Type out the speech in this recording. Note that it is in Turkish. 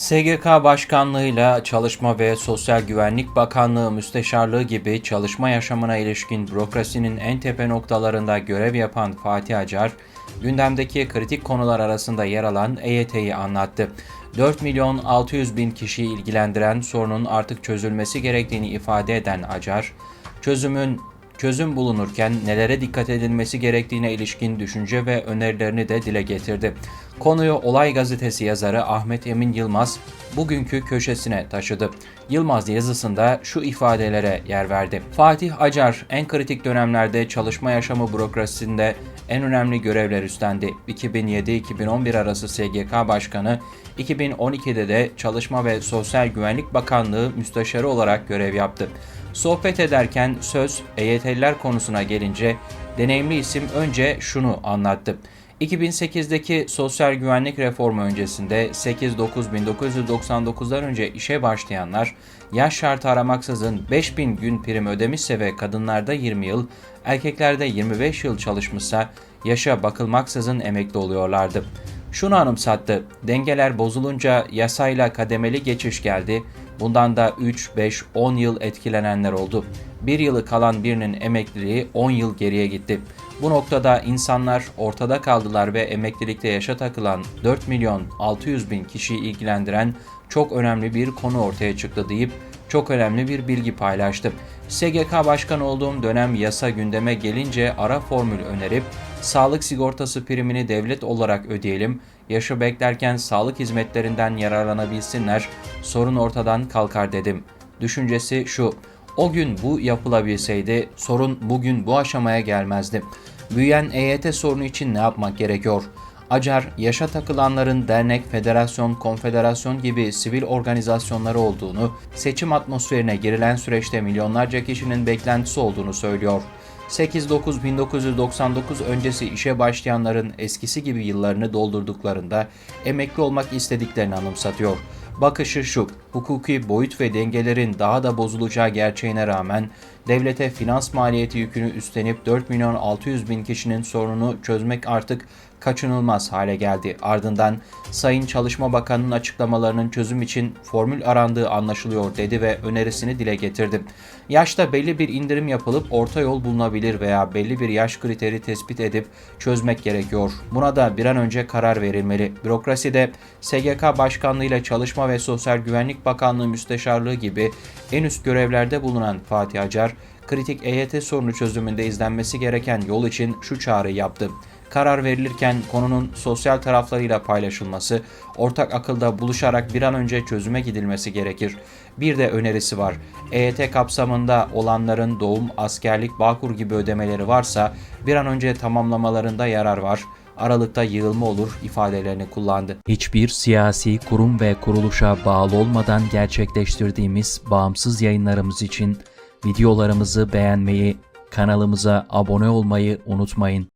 SGK Başkanlığı'yla Çalışma ve Sosyal Güvenlik Bakanlığı Müsteşarlığı gibi çalışma yaşamına ilişkin bürokrasinin en tepe noktalarında görev yapan Fatih Acar, gündemdeki kritik konular arasında yer alan EYT'yi anlattı. 4 milyon 600 bin kişiyi ilgilendiren sorunun artık çözülmesi gerektiğini ifade eden Acar, çözümün çözüm bulunurken nelere dikkat edilmesi gerektiğine ilişkin düşünce ve önerilerini de dile getirdi. Konuyu Olay Gazetesi yazarı Ahmet Emin Yılmaz bugünkü köşesine taşıdı. Yılmaz yazısında şu ifadelere yer verdi. Fatih Acar en kritik dönemlerde çalışma yaşamı bürokrasisinde en önemli görevler üstlendi. 2007-2011 arası SGK Başkanı, 2012'de de Çalışma ve Sosyal Güvenlik Bakanlığı Müsteşarı olarak görev yaptı. Sohbet ederken söz EYT'liler konusuna gelince deneyimli isim önce şunu anlattı. 2008'deki sosyal güvenlik reformu öncesinde 8-9-1999'dan önce işe başlayanlar yaş şartı aramaksızın 5000 gün prim ödemişse ve kadınlarda 20 yıl, erkeklerde 25 yıl çalışmışsa yaşa bakılmaksızın emekli oluyorlardı. Şunu anımsattı, dengeler bozulunca yasayla kademeli geçiş geldi, bundan da 3, 5, 10 yıl etkilenenler oldu. Bir yılı kalan birinin emekliliği 10 yıl geriye gitti. Bu noktada insanlar ortada kaldılar ve emeklilikte yaşa takılan 4 milyon 600 bin kişiyi ilgilendiren çok önemli bir konu ortaya çıktı deyip çok önemli bir bilgi paylaştı. SGK Başkanı olduğum dönem yasa gündeme gelince ara formül önerip sağlık sigortası primini devlet olarak ödeyelim, yaşı beklerken sağlık hizmetlerinden yararlanabilsinler, sorun ortadan kalkar dedim. Düşüncesi şu, o gün bu yapılabilseydi sorun bugün bu aşamaya gelmezdi. Büyüyen EYT sorunu için ne yapmak gerekiyor? Acar, yaşa takılanların dernek, federasyon, konfederasyon gibi sivil organizasyonları olduğunu, seçim atmosferine girilen süreçte milyonlarca kişinin beklentisi olduğunu söylüyor. 8-9-1999 öncesi işe başlayanların eskisi gibi yıllarını doldurduklarında emekli olmak istediklerini anımsatıyor. Bakışı şu, hukuki boyut ve dengelerin daha da bozulacağı gerçeğine rağmen devlete finans maliyeti yükünü üstlenip 4 milyon 600 bin kişinin sorununu çözmek artık kaçınılmaz hale geldi. Ardından Sayın Çalışma Bakanı'nın açıklamalarının çözüm için formül arandığı anlaşılıyor dedi ve önerisini dile getirdi. Yaşta belli bir indirim yapılıp orta yol bulunabilir veya belli bir yaş kriteri tespit edip çözmek gerekiyor. Buna da bir an önce karar verilmeli. Bürokraside SGK Başkanlığı ile Çalışma ve Sosyal Güvenlik Bakanlığı Müsteşarlığı gibi en üst görevlerde bulunan Fatih Acar, kritik EYT sorunu çözümünde izlenmesi gereken yol için şu çağrı yaptı karar verilirken konunun sosyal taraflarıyla paylaşılması, ortak akılda buluşarak bir an önce çözüme gidilmesi gerekir. Bir de önerisi var. EYT kapsamında olanların doğum, askerlik, bağkur gibi ödemeleri varsa bir an önce tamamlamalarında yarar var. Aralıkta yığılma olur ifadelerini kullandı. Hiçbir siyasi kurum ve kuruluşa bağlı olmadan gerçekleştirdiğimiz bağımsız yayınlarımız için videolarımızı beğenmeyi, kanalımıza abone olmayı unutmayın.